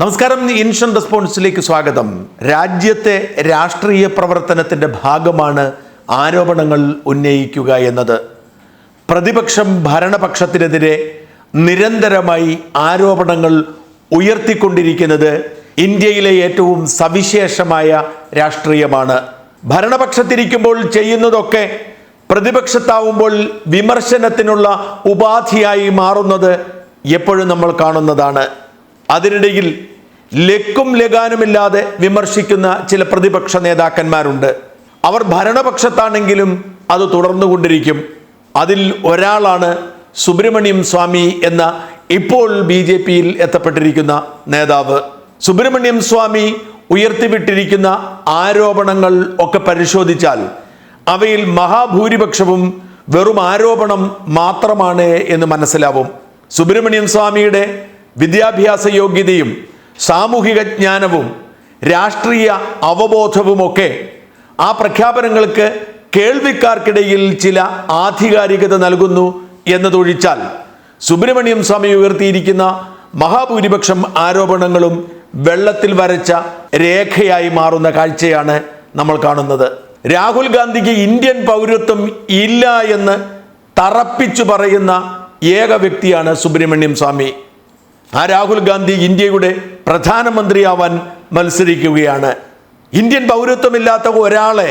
നമസ്കാരം. ഇൻഷൻ റെസ്പോൺസിലേക്ക് സ്വാഗതം. രാജ്യത്തെ രാഷ്ട്രീയ പ്രവർത്തനത്തിന്റെ ഭാഗമാണ് ആരോപണങ്ങൾ ഉന്നയിക്കുക എന്നത്. പ്രതിപക്ഷം ഭരണപക്ഷത്തിനെതിരെ നിരന്തരമായി ആരോപണങ്ങൾ ഉയർത്തിക്കൊണ്ടിരിക്കുന്നത് ഇന്ത്യയിലെ ഏറ്റവും സവിശേഷമായ രാഷ്ട്രീയമാണ്. ഭരണപക്ഷത്തിരിക്കുമ്പോൾ ചെയ്യുന്നതൊക്കെ പ്രതിപക്ഷത്താവുമ്പോൾ വിമർശനത്തിനുള്ള ഉപാധിയായി മാറുന്നത് എപ്പോഴും നമ്മൾ കാണുന്നതാണ്. അതിനിടയിൽ ലക്കും ലഗാനുമില്ലാതെ വിമർശിക്കുന്ന ചില പ്രതിപക്ഷ നേതാക്കന്മാരുണ്ട്. അവർ ഭരണപക്ഷത്താണെങ്കിലും അത് തുടർന്നുകൊണ്ടിരിക്കും. അതിൽ ഒരാളാണ് സുബ്രഹ്മണ്യം സ്വാമി എന്ന ഇപ്പോൾ ബി ജെ പിയിൽ എത്തപ്പെട്ടിരിക്കുന്ന നേതാവ്. സുബ്രഹ്മണ്യം സ്വാമി ഉയർത്തിവിട്ടിരിക്കുന്ന ആരോപണങ്ങൾ ഒക്കെ പരിശോധിച്ചാൽ അവയിൽ മഹാഭൂരിപക്ഷവും വെറും ആരോപണം മാത്രമാണ് എന്ന് മനസ്സിലാവും. സുബ്രഹ്മണ്യം സ്വാമിയുടെ വിദ്യാഭ്യാസ യോഗ്യതയും സാമൂഹിക ജ്ഞാനവും രാഷ്ട്രീയ അവബോധവുമൊക്കെ ആ പ്രഖ്യാപനങ്ങൾക്ക് കേൾവിക്കാർക്കിടയിൽ ചില ആധികാരികത നൽകുന്നു എന്നതൊഴിച്ചാൽ സുബ്രഹ്മണ്യം സ്വാമി ഉയർത്തിയിരിക്കുന്ന മഹാഭൂരിപക്ഷം ആരോപണങ്ങളും വെള്ളത്തിൽ വരച്ച രേഖയായി മാറുന്ന കാഴ്ചയാണ് നമ്മൾ കാണുന്നത്. രാഹുൽ ഗാന്ധിക്ക് ഇന്ത്യൻ പൗരത്വം ഇല്ല എന്ന് തറപ്പിച്ചു പറയുന്ന ഏക വ്യക്തിയാണ് സുബ്രഹ്മണ്യം സ്വാമി. ആ രാഹുൽ ഗാന്ധി ഇന്ത്യയുടെ പ്രധാനമന്ത്രിയാവാൻ മത്സരിക്കുകയാണ്. ഇന്ത്യൻ പൗരത്വമില്ലാത്ത ഒരാളെ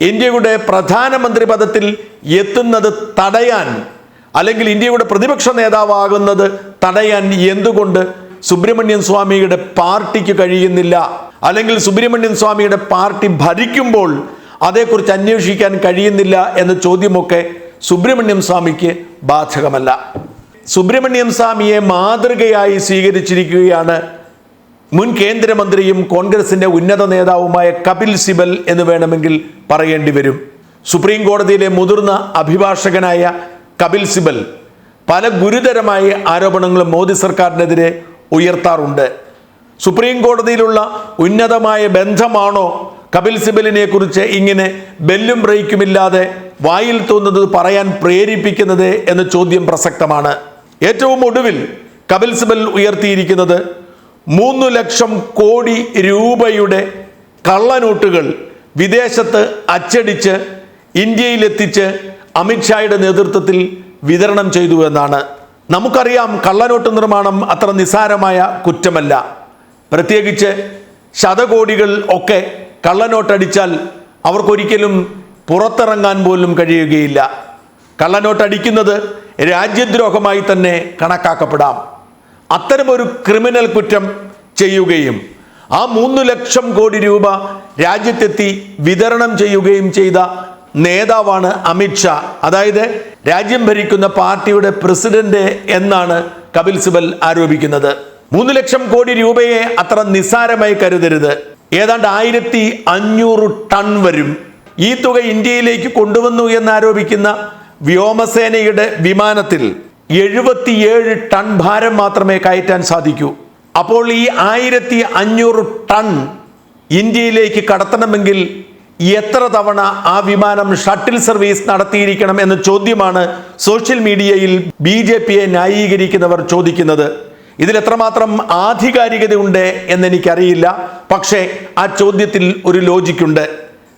ഇന്ത്യയുടെ പ്രധാനമന്ത്രി പദത്തിൽ എത്തുന്നത് തടയാൻ അല്ലെങ്കിൽ ഇന്ത്യയുടെ പ്രതിപക്ഷ നേതാവാകുന്നത് തടയാൻ എന്തുകൊണ്ട് സുബ്രഹ്മണ്യൻ സ്വാമിയുടെ പാർട്ടിക്ക് കഴിയുന്നില്ല? അല്ലെങ്കിൽ സുബ്രഹ്മണ്യൻ സ്വാമിയുടെ പാർട്ടി ഭരിക്കുമ്പോൾ അതേക്കുറിച്ച് അന്വേഷിക്കാൻ കഴിയുന്നില്ല എന്ന ചോദ്യമൊക്കെ സുബ്രഹ്മണ്യം സ്വാമിക്ക് ബാധകമല്ല. സുബ്രഹ്മണ്യം സ്വാമിയെ മാതൃകയായി സ്വീകരിച്ചിരിക്കുകയാണ് മുൻ കേന്ദ്രമന്ത്രിയും കോൺഗ്രസിന്റെ ഉന്നത നേതാവുമായ കപിൽ സിബൽ എന്ന് വേണമെങ്കിൽ പറയേണ്ടി വരും. സുപ്രീം കോടതിയിലെ മുതിർന്ന അഭിഭാഷകനായ കപിൽ സിബൽ പല ഗുരുതരമായ ആരോപണങ്ങളും മോദി സർക്കാരിനെതിരെ ഉയർത്താറുണ്ട്. സുപ്രീം കോടതിയിലുള്ള ഉന്നതമായ ബന്ധമാണോ കപിൽ സിബലിനെ കുറിച്ച് ഇങ്ങനെ ബെല്ലും ബ്രേക്കുമില്ലാതെ വായിൽ തോന്നുന്നത് പറയാൻ പ്രേരിപ്പിക്കുന്നത് എന്ന ചോദ്യം പ്രസക്തമാണ്. ഏറ്റവും ഒടുവിൽ കപിൽ സിബൽ ഉയർത്തിയിരിക്കുന്നത് മൂന്ന് ലക്ഷം കോടി രൂപയുടെ കള്ളനോട്ടുകൾ വിദേശത്ത് അച്ചടിച്ച് ഇന്ത്യയിലെത്തിച്ച് അമിത്ഷായുടെ നേതൃത്വത്തിൽ വിതരണം ചെയ്തു എന്നാണ്. നമുക്കറിയാം കള്ളനോട്ട് നിർമ്മാണം അത്ര നിസാരമായ കുറ്റമല്ല. പ്രത്യേകിച്ച് ശതകോടികൾ ഒക്കെ കള്ളനോട്ടടിച്ചാൽ അവർക്കൊരിക്കലും പുറത്തിറങ്ങാൻ പോലും കഴിയുകയില്ല. കള്ളനോട്ടടിക്കുന്നത് രാജ്യദ്രോഹമായി തന്നെ കണക്കാക്കപ്പെടാം. അത്തരമൊരു ക്രിമിനൽ കുറ്റം ചെയ്യുകയും ആ മൂന്ന് ലക്ഷം കോടി രൂപ രാജ്യത്തെത്തി വിതരണം ചെയ്യുകയും ചെയ്ത നേതാവാണ് അമിത്ഷാ അതായത് രാജ്യം ഭരിക്കുന്ന പാർട്ടിയുടെ പ്രസിഡന്റ് എന്നാണ് കപിൽ സിബൽ ആരോപിക്കുന്നത്. മൂന്ന് ലക്ഷം കോടി രൂപയെ അത്ര നിസ്സാരമായി കരുതരുത്. ഏതാണ്ട് ആയിരത്തി അഞ്ഞൂറ് ടൺ വരും. ഈ തുക ഇന്ത്യയിലേക്ക് കൊണ്ടുവന്നു എന്നാരോപിക്കുന്ന വ്യോമസേനയുടെ വിമാനത്തിൽ എഴുപത്തിയേഴ് ടൺ ഭാരം മാത്രമേ കയറ്റാൻ സാധിക്കൂ. അപ്പോൾ ഈ ആയിരത്തി അഞ്ഞൂറ് ടൺ ഇന്ത്യയിലേക്ക് കടത്തണമെങ്കിൽ എത്ര തവണ ആ വിമാനം ഷട്ടിൽ സർവീസ് നടത്തിയിരിക്കണം എന്ന ചോദ്യമാണ് സോഷ്യൽ മീഡിയയിൽ ബി ജെ പിയെ ന്യായീകരിക്കുന്നവർ ചോദിക്കുന്നത്. ഇതിൽ എത്രമാത്രം ആധികാരികതയുണ്ട് എന്നെനിക്കറിയില്ല. പക്ഷേ ആ ചോദ്യത്തിൽ ഒരു ലോജിക്കുണ്ട്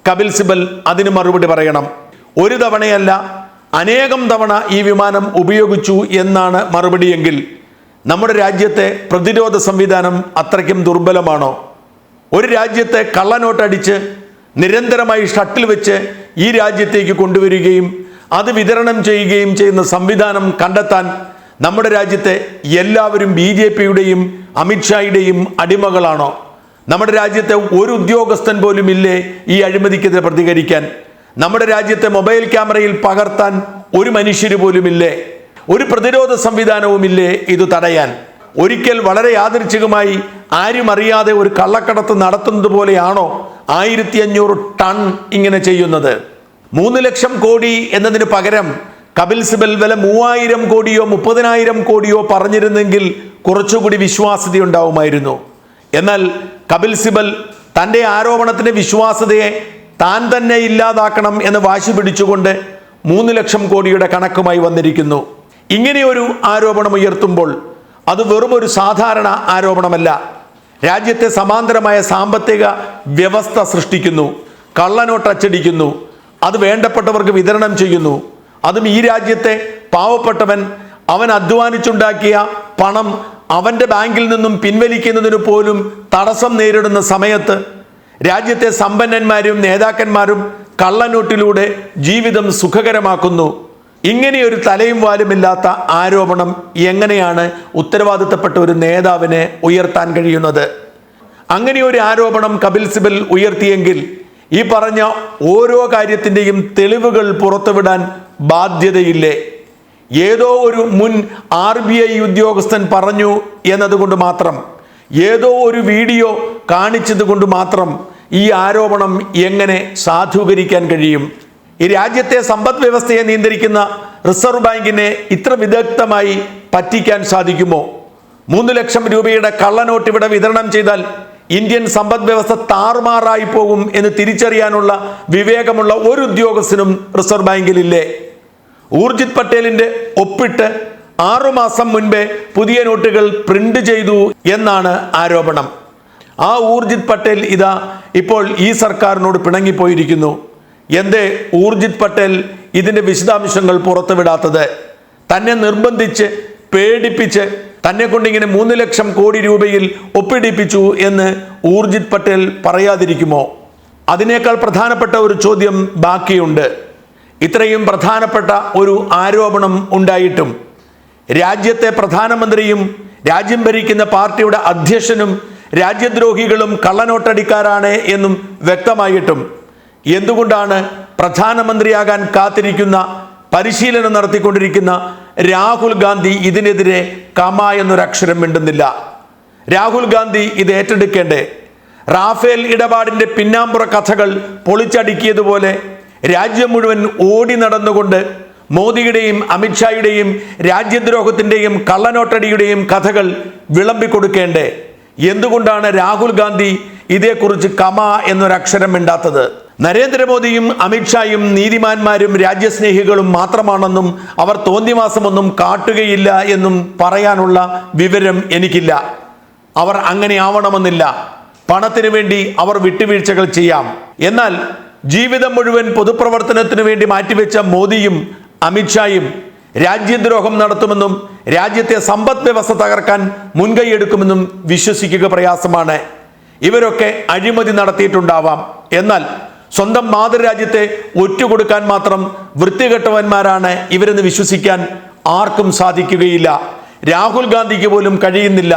കപിൽ സിബൽ അതിന് മറുപടി പറയണം. ഒരു തവണയല്ല അനേകം തവണ ഈ വിമാനം ഉപയോഗിച്ചു എന്നാണ് മറുപടിയെങ്കിൽ നമ്മുടെ രാജ്യത്തെ പ്രതിരോധ സംവിധാനം അത്രയ്ക്കും ദുർബലമാണോ? ഒരു രാജ്യത്തെ കള്ളനോട്ടടിച്ച് നിരന്തരമായി ഷട്ടിൽ വെച്ച് ഈ രാജ്യത്തേക്ക് കൊണ്ടുവരികയും അത് വിതരണം ചെയ്യുകയും ചെയ്യുന്ന സംവിധാനം കണ്ടെത്താൻ നമ്മുടെ രാജ്യത്തെ എല്ലാവരും ബി ജെ പിയുടെയും അമിത്ഷായുടെയും അടിമകളാണോ? നമ്മുടെ രാജ്യത്തെ ഒരു ഉദ്യോഗസ്ഥൻ പോലും ഇല്ലേ ഈ അഴിമതിക്കെതിരെ പ്രതികരിക്കാൻ? നമ്മുടെ രാജ്യത്തെ മൊബൈൽ ക്യാമറയിൽ പകർത്താൻ ഒരു മനുഷ്യര് പോലുമില്ലേ? ഒരു പ്രതിരോധ സംവിധാനവുമില്ലേ ഇത് തടയാൻ? ഒരിക്കൽ വളരെ യാദൃച്ഛികമായി ആരും അറിയാതെ ഒരു കള്ളക്കടത്ത് നടത്തുന്നത് പോലെയാണോ ആയിരത്തി അഞ്ഞൂറ് ടൺ ഇങ്ങനെ ചെയ്യുന്നത്? മൂന്ന് ലക്ഷം കോടി എന്നതിന് പകരം കപിൽ സിബൽ വില മൂവായിരം കോടിയോ മുപ്പതിനായിരം കോടിയോ പറഞ്ഞിരുന്നെങ്കിൽ കുറച്ചുകൂടി വിശ്വാസ്യത ഉണ്ടാവുമായിരുന്നു എന്നാൽ കപിൽ സിബൽ തന്റെ ആരോപണത്തിന്റെ വിശ്വാസ്യതയെ താൻ തന്നെ ഇല്ലാതാക്കണം എന്ന് വാശി പിടിച്ചുകൊണ്ട് മൂന്ന് ലക്ഷം കോടിയുടെ കണക്കുമായി വന്നിരിക്കുന്നു. ഇങ്ങനെയൊരു ആരോപണം ഉയർത്തുമ്പോൾ അത് വെറും ഒരു സാധാരണ ആരോപണമല്ല. രാജ്യത്തെ സമാന്തരമായ സാമ്പത്തിക വ്യവസ്ഥ സൃഷ്ടിക്കുന്നു. കള്ളനോട്ട് അച്ചടിക്കുന്നു. അത് വേണ്ടപ്പെട്ടവർക്ക് വിതരണം ചെയ്യുന്നു. അതും ഈ രാജ്യത്തെ പാവപ്പെട്ടവൻ അവൻ അധ്വാനിച്ചുണ്ടാക്കിയ പണം അവന്റെ ബാങ്കിൽ നിന്നും പിൻവലിക്കുന്നതിന് പോലും തടസ്സം നേരിടുന്ന സമയത്ത് രാജ്യത്തെ സമ്പന്നന്മാരും നേതാക്കന്മാരും കള്ളനോട്ടിലൂടെ ജീവിതം സുഖകരമാക്കുന്നു. ഇങ്ങനെയൊരു തലയും വാലുമില്ലാത്ത ആരോപണം എങ്ങനെയാണ് ഉത്തരവാദിത്തപ്പെട്ട ഒരു നേതാവിനെ ഉയർത്താൻ കഴിയുന്നത്? അങ്ങനെ ഒരു ആരോപണം കപിൽ സിബൽ ഉയർത്തിയെങ്കിൽ ഈ പറഞ്ഞ ഓരോ കാര്യത്തിന്റെയും തെളിവുകൾ പുറത്തുവിടാൻ ബാധ്യതയില്ലേ? ഏതോ ഒരു മുൻ ആർ ബി ഐ ഉദ്യോഗസ്ഥൻ പറഞ്ഞു എന്നതുകൊണ്ട് മാത്രം. ഏതോ ഒരു വീഡിയോ കാണിച്ചത് കൊണ്ട് മാത്രം ഈ ആരോപണം എങ്ങനെ സാധൂകരിക്കാൻ കഴിയും? ഈ രാജ്യത്തെ സമ്പദ് വ്യവസ്ഥയെ നിയന്ത്രിക്കുന്ന റിസർവ് ബാങ്കിനെ ഇത്ര വിദഗ്ധമായി പറ്റിക്കാൻ സാധിക്കുമോ? മൂന്ന് ലക്ഷം രൂപയുടെ കള്ളനോട്ട് ഇവിടെ വിതരണം ചെയ്താൽ ഇന്ത്യൻ സമ്പദ് വ്യവസ്ഥ താറുമാറായി പോകും എന്ന് തിരിച്ചറിയാനുള്ള വിവേകമുള്ള ഒരു ഉദ്യോഗസ്ഥനും റിസർവ് ബാങ്കിലില്ലേ? ഊർജിത് പട്ടേലിന്റെ ഒപ്പിട്ട് ആറുമാസം മുൻപേ പുതിയ നോട്ടുകൾ പ്രിന്റ് ചെയ്തു എന്നാണ് ആരോപണം. ആ ഊർജിത് പട്ടേൽ ഇതാ ഇപ്പോൾ ഈ സർക്കാരിനോട് പിണങ്ങിപ്പോയിരിക്കുന്നു. എന്തേ ഊർജിത് പട്ടേൽ ഇതിന്റെ വിശദാംശങ്ങൾ പുറത്തുവിടാത്തത്? തന്നെ നിർബന്ധിച്ച് പേടിപ്പിച്ച് തന്നെ കൊണ്ടിങ്ങനെ മൂന്ന് ലക്ഷം കോടി രൂപയിൽ ഒപ്പിടിപ്പിച്ചു എന്ന് ഊർജിത് പട്ടേൽ പറയാതിരിക്കുമോ? അതിനേക്കാൾ പ്രധാനപ്പെട്ട ഒരു ചോദ്യം ബാക്കിയുണ്ട്. ഇത്രയും പ്രധാനപ്പെട്ട ഒരു ആരോപണം ഉണ്ടായിട്ടും രാജ്യത്തെ പ്രധാനമന്ത്രിയും രാജ്യം ഭരിക്കുന്ന പാർട്ടിയുടെ അധ്യക്ഷനും രാജ്യദ്രോഹികളും കള്ളനോട്ടടിക്കാരാണ് എന്നും വ്യക്തമായിട്ടും. എന്തുകൊണ്ടാണ് പ്രധാനമന്ത്രിയാകാൻ കാത്തിരിക്കുന്ന പരിശീലനം നടത്തിക്കൊണ്ടിരിക്കുന്ന രാഹുൽ ഗാന്ധി ഇതിനെതിരെ കമ എന്നൊരക്ഷരം മിണ്ടുന്നില്ല. രാഹുൽ ഗാന്ധി ഇത് ഏറ്റെടുക്കേണ്ടേ? റാഫേൽ ഇടപാടിന്റെ പിന്നാമ്പുറ കഥകൾ പൊളിച്ചടുക്കിയതുപോലെ രാജ്യം മുഴുവൻ ഓടി നടന്നുകൊണ്ട് മോദിയുടെയും അമിത്ഷായുടെയും രാജ്യദ്രോഹത്തിന്റെയും കള്ളനോട്ടടിയുടെയും കഥകൾ വിളമ്പിക്കൊടുക്കേണ്ടേ? എന്തുകൊണ്ടാണ് രാഹുൽ ഗാന്ധി ഇതേക്കുറിച്ച് കമ എന്നൊരക്ഷരം മിണ്ടാത്തത്? നരേന്ദ്രമോദിയും അമിത്ഷായും നീതിമാന്മാരും രാജ്യസ്നേഹികളും മാത്രമാണെന്നും അവർ തോന്നിവാസമൊന്നും കാട്ടുകയില്ല എന്നും പറയാനുള്ള വിവരം എനിക്കില്ല. അവർ അങ്ങനെ ആവണമെന്നില്ല. പണത്തിന് വേണ്ടി അവർ വിട്ടുവീഴ്ചകൾ ചെയ്യാം. എന്നാൽ ജീവിതം മുഴുവൻ പൊതുപ്രവർത്തനത്തിനു വേണ്ടി മാറ്റിവെച്ച മോദിയും അമിത്ഷായും രാജ്യദ്രോഹം നടത്തുമെന്നും രാജ്യത്തെ സമ്പദ് വ്യവസ്ഥ തകർക്കാൻ മുൻകൈയെടുക്കുമെന്നും വിശ്വസിക്കുക പ്രയാസമാണ്. ഇവരൊക്കെ അഴിമതി നടത്തിയിട്ടുണ്ടാവാം. എന്നാൽ സ്വന്തം മാതൃരാജ്യത്തെ ഒറ്റുകൊടുക്കാൻ മാത്രം വൃത്തികെട്ടവന്മാരാണ് ഇവരെന്ന് വിശ്വസിക്കാൻ ആർക്കും സാധിക്കുകയില്ല. രാഹുൽ ഗാന്ധിക്ക് പോലും കഴിയുന്നില്ല.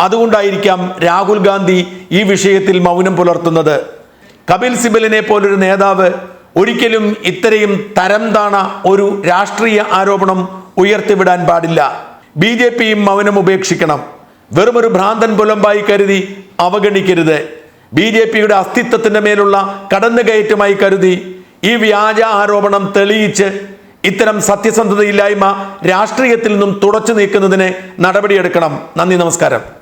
അതുകൊണ്ടായിരിക്കാം രാഹുൽ ഗാന്ധി ഈ വിഷയത്തിൽ മൗനം പുലർത്തുന്നത്. കപിൽ സിബലിനെ പോലൊരു നേതാവ് ഒരിക്കലും ഇത്രയും തരം താണ ഒരു രാഷ്ട്രീയ ആരോപണം ഉയർത്തിവിടാൻ പാടില്ല. ബി ജെ പിയും മൗനം ഉപേക്ഷിക്കണം. വെറുമൊരു ഭ്രാന്തൻ പുലമ്പായി കരുതി അവഗണിക്കരുത്. ബി ജെ പിയുടെ അസ്തിത്വത്തിന്റെ മേലുള്ള കടന്നുകയറ്റമായി കരുതി ഈ വ്യാജ ആരോപണം തെളിയിച്ച് ഇത്തരം സത്യസന്ധതയില്ലായ്മ രാഷ്ട്രീയത്തിൽ നിന്നും തുടച്ചു നീക്കുന്നതിന് നടപടിയെടുക്കണം. നന്ദി നമസ്കാരം.